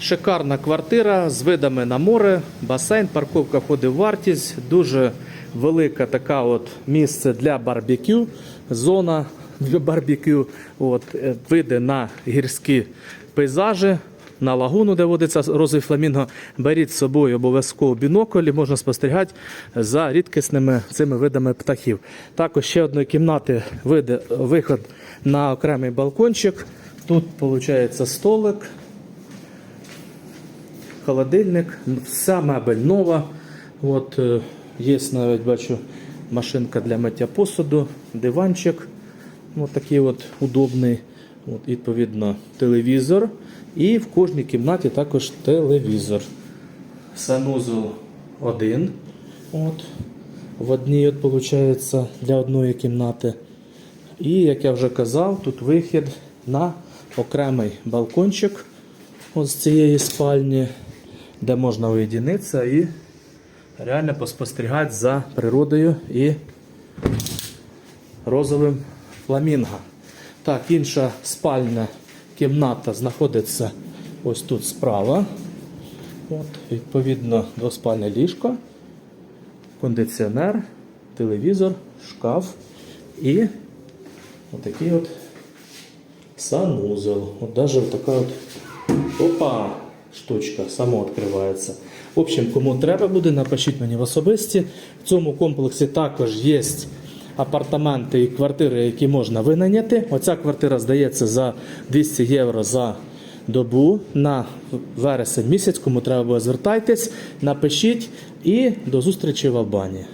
Шикарна квартира з видами на море, басейн, парковка входить в вартість. Дуже велика така от місце для барбекю, зона для барбекю. От, е, види на гірські пейзажі. На лагуну, де водиться розовий фламінго, беріть з собою обов'язково бінокль можна спостерігати за рідкісними цими видами птахів. Також ще одної кімнати види, виход на окремий балкончик. Тут виходить столик, холодильник, вся мебель нова. От, е, є навіть бачу машинка для миття посуду, диванчик. От такий от удобний. От, відповідно, телевізор. І в кожній кімнаті також телевізор. Санузел один. От. В одній, от, виходить, для одної кімнати. І, як я вже казав, тут вихід на окремий балкончик от з цієї спальні, де можна уєдинитися і реально поспостерігати за природою і розовим фламінго. Так, інша спальня кімната знаходиться ось тут справа. От, відповідно, двоспальне ліжко, кондиціонер, телевізор, шкаф і отакий от санузел. От вот така от опа, штучка само відкривається. В общем, кому треба буде, напишіть мені в особисті. В цьому комплексі також є апартаменти і квартири, які можна винайняти. Оця квартира здається за 200 євро за добу на вересень місяць. Кому треба буде, звертайтесь, напишіть і до зустрічі в Албанії.